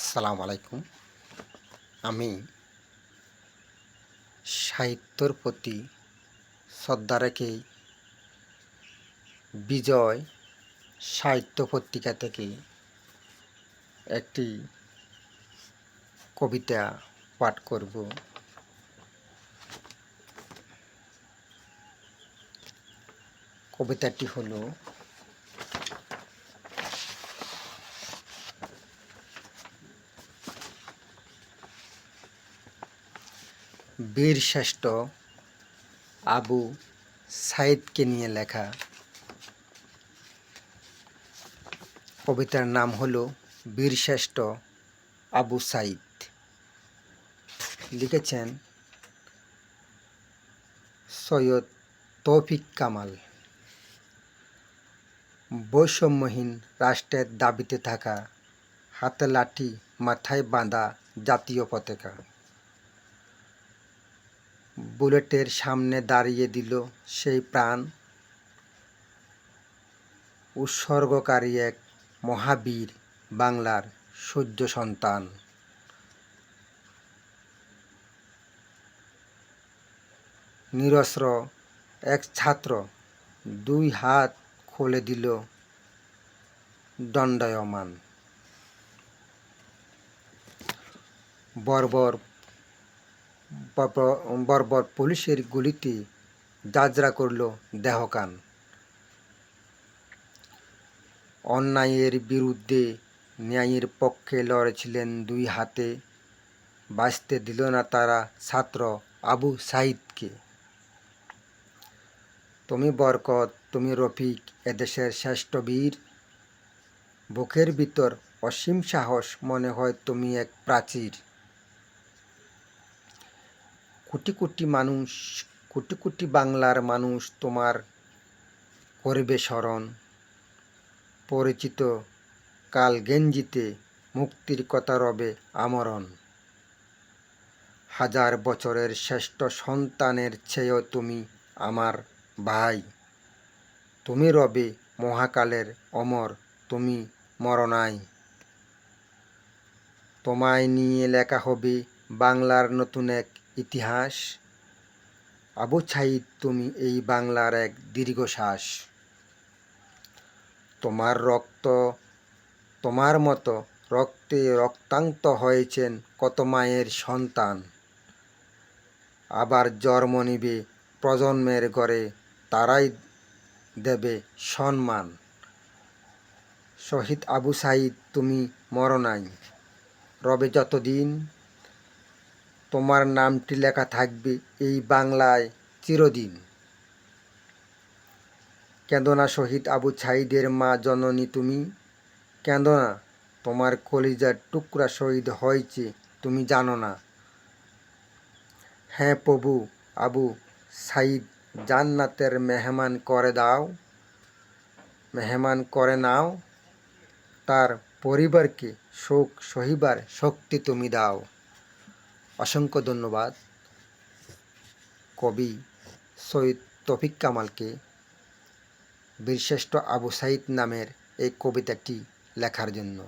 আসসালামু আলাইকুম। আমি সাহিত্যর প্রতি শ্রদ্ধা রেখেই বিজয় সাহিত্য পত্রিকা থেকে একটি কবিতা পাঠ করব। কবিতাটি হলো বীর শ্রেষ্ঠ আবু সাইদকে নিয়ে লেখা। কবিতার নাম হল বীর শ্রেষ্ঠ আবু সাইদ। লিখেছেন সৈয়দ তৌফিক কামাল। বৈষম্যহীন রাষ্ট্রের দাবিতে থাকা হাতে লাঠি মাথায় বাঁধা জাতীয় পতাকা। বুলেটের সামনে দাঁড়িয়ে দিল সেই প্রাণ। উৎসর্গকারী এক মহাবীর বাংলার সূর্য সন্তান। নিরস্ত্র এক ছাত্র দুই হাত খুলে দিল দণ্ডায়মান। বর্বর বর্বর- পুলিশের গুলিতে যাজরা করল দেহকান। অন্যায়ের বিরুদ্ধে ন্যায়ের পক্ষে লড়েছিলেন দুই হাতে। বাঁচতে দিল না তারা ছাত্র আবু সাইদকে তুমি বরকত, তুমি রফিক, এদেশের শ্রেষ্ঠ বীর। বুকের ভিতর অসীম সাহস মনে হয় তুমি এক প্রাচীর। কোটি কোটি মানুষ, কোটি কোটি বাংলার মানুষ তোমার করবে স্মরণ। পরিচিত কাল গেঞ্জিতে মুক্তির কথা রবে আমরণ। হাজার বছরের শ্রেষ্ঠ সন্তানের চেয়েও তুমি আমার ভাই। তুমি রবে মহাকালের অমর, তুমি মরণাই। তোমায় নিয়ে লেখা হবে বাংলার নতুন এক ইতিহাস। আবু ছাইদ তুমি এই বাংলার এক দীর্ঘশ্বাস। তোমার রক্ত, তোমার মতো রক্তে রক্তাক্ত হয়েছেন কত মায়ের সন্তান। আবার জন্ম নিবে প্রজন্মের ঘরে, তারাই দেবে সম্মান। শহীদ আবু সাইদ, তুমি মরনাই রবে যতদিন তোমার নামটি লেখা থাকবে এই বাংলায় চিরদিন। কেঁদনা শহীদ আবু ছাইদের মা জননী তুমি। কেঁদনা তোমার কলিজার টুকরা শহীদ হয়েছে, তুমি জানো না। হ্যাঁ প্রভু আবু সাইদ জান্নাতের মেহমান করে দাও। মেহমান করে নাও। তার পরিবারকে শোক সহিবার শক্তি তুমি দাও। অসংখ্য ধন্যবাদ। কবি সৈয়দ তফিক কামালকে বীরশ্রেষ্ঠ আবু সাইদ নামের এই কবিতাটি লেখার জন্য।